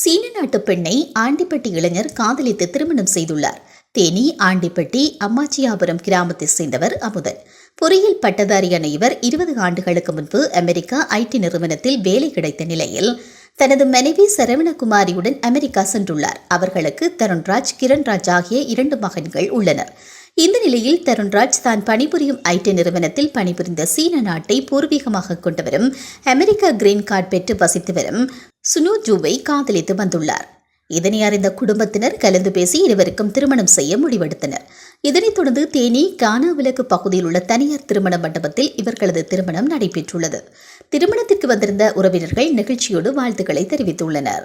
சீன நாட்டு பெண்ணை ஆண்டிப்பட்டி இளைஞர் காதலித்து திருமணம் செய்துள்ளார். தேனி ஆண்டிப்பட்டி அம்மாச்சியாபுரம் கிராமத்தைச் சேர்ந்தவர் அமுதன். பொறியியல் பட்டதாரியான இவர் இருபது ஆண்டுகளுக்கு முன்பு அமெரிக்கா ஐடி நிறுவனத்தில் வேலை கிடைத்த நிலையில் தனது மனைவி சரவணகுமாரியுடன் அமெரிக்கா சென்றுள்ளார். அவர்களுக்கு தருண்ராஜ் கிரண்ராஜ் ஆகிய இரண்டு மகன்கள் உள்ளனர். இந்த நிலையில் தருண்ராஜ் தான் பணிபுரியும் ஐடி நிறுவனத்தில் பணிபுரிந்த சீன நாட்டை பூர்வீகமாக கொண்டவரும் அமெரிக்க கிரீன் கார்டு பெற்று வசித்து வரும் சுனு ஜூவை காதலித்து வந்துள்ளார். இதனை அறிந்த குடும்பத்தினர் கலந்து பேசி இருவருக்கும் திருமணம் செய்ய முடிவெடுத்தனர். இதனைத் தொடர்ந்து தேனி கானாவிலக்கு பகுதியில் உள்ள தனியார் திருமண மண்டபத்தில் இவர்களது திருமணம் நடைபெற்றுள்ளது. திருமணத்திற்கு வந்திருந்த உறவினர்கள் நிகழ்ச்சியோடு வாழ்த்துக்களை தெரிவித்துள்ளனர்.